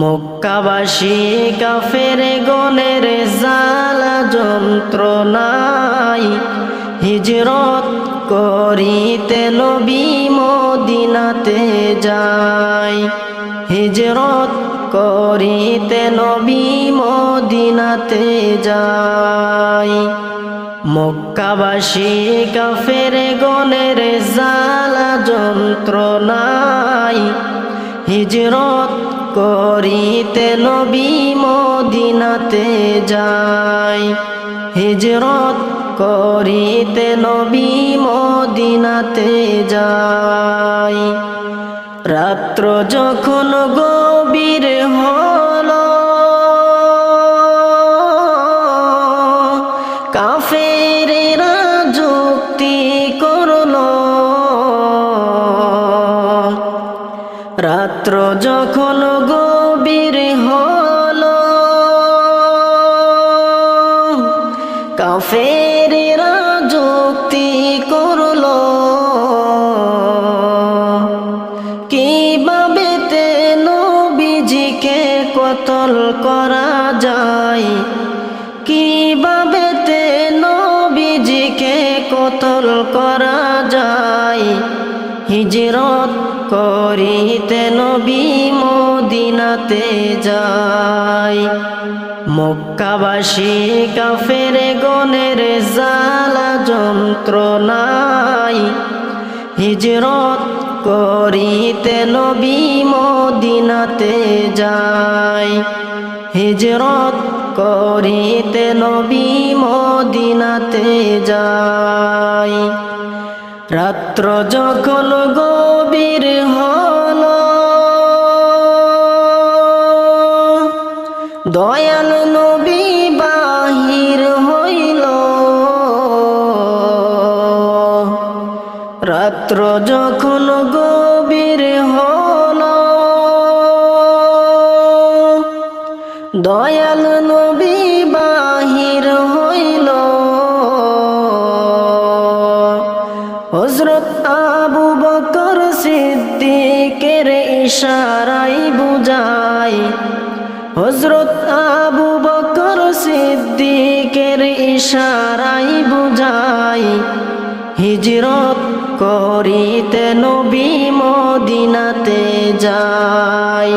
মক্কাবাসী কাফের গনের জালা যন্ত্রণাই হিজরত করিতে নবী মদিনাতে যায়। হিজরত করিতে নবী মদিনাতে যায়। মক্কাবাসী কাফের গনের জালা যন্ত্রণাই হিজরত করিতে নবী মদিনাতে যায় হিজরত করিতে নবী মদিনাতে যায় রাত্র যখন গভীর হল করল। রাত্র যখন কতল করা যায়। হিজরত করিতে নবী মদিনাতে যায়। মক্কাবাসী কাফের গনের জালা যন্ত্রণাই হিজরত করিতে নবী মদিনাতে যায়। হিজরত করিতে নবী মদিনাতে যায়। রাত্র যখন গভীর হল দয়াল নবী বাহির হইল। রাত্র যখন গভীর হল দয়াল ইশারাই বুঝাই। হজরত আবু বকর সিদ্দিকের ইশারাই বুঝাই। হিজরত করিতে নবী মদিনাতে যায়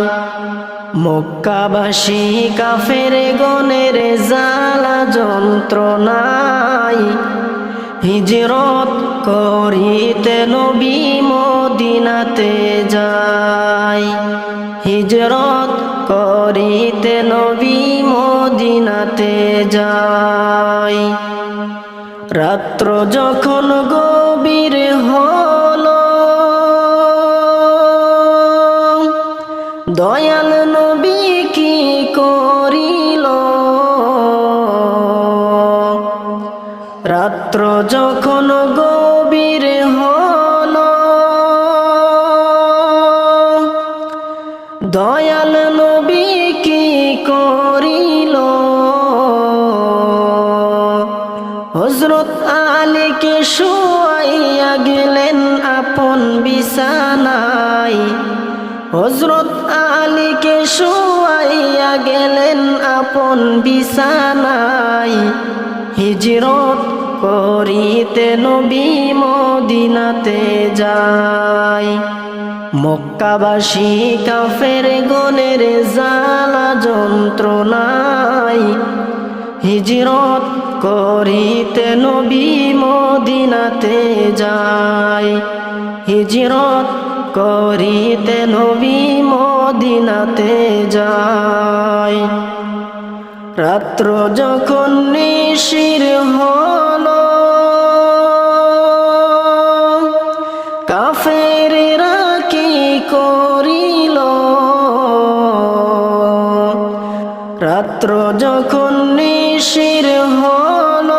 মক্কাবাসী কাফের গনের জালা যন্ত্রণাই হিজরত করিতে নবী মদিনাতে যায় হিজরত করিতে নবী মদিনাতে যায় রাত্র যখন গভীর হল, দয়াল নবী কি করিল? রাত্র যখন গভীর হল দয়াল নবী কি করিল? হজরত আলীকে শুয়াইয়া গেলেন আপন বিছানায়। হজরত আলীকে শুয়াইয়া গেলেন আপন বিছানায়। হিজরত করিতে নবী মদিনাতে যায়। মক্কাবাসী কাফের গনের জালা যন্ত্রণাই হিজরত করিতে নবী মদিনাতে যায়। হিজরত করিতে নবী মদিনাতে যায়। রাত্র যখন নিশির হল রাত্র যখন নিশির হল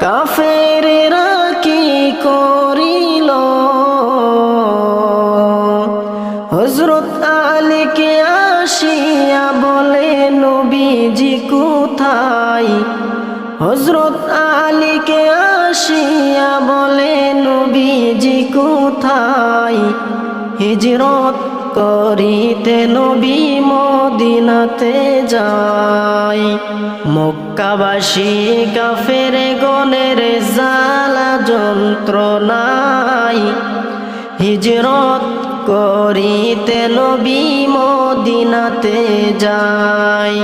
কাফেরেরা কি করিল? হজরত আলীকে আসিয়া বলে, নবীজি কোথায়? হজরত আলীকে আসিয়া বলে, নবীজি কোথায়? হিজরত করিতে নবী মদিনাতে যাই। মক্কাবাসী কাফের গনের জালা যন্ত্রণাই হিজরত করিতে নবী মদিনাতে যায়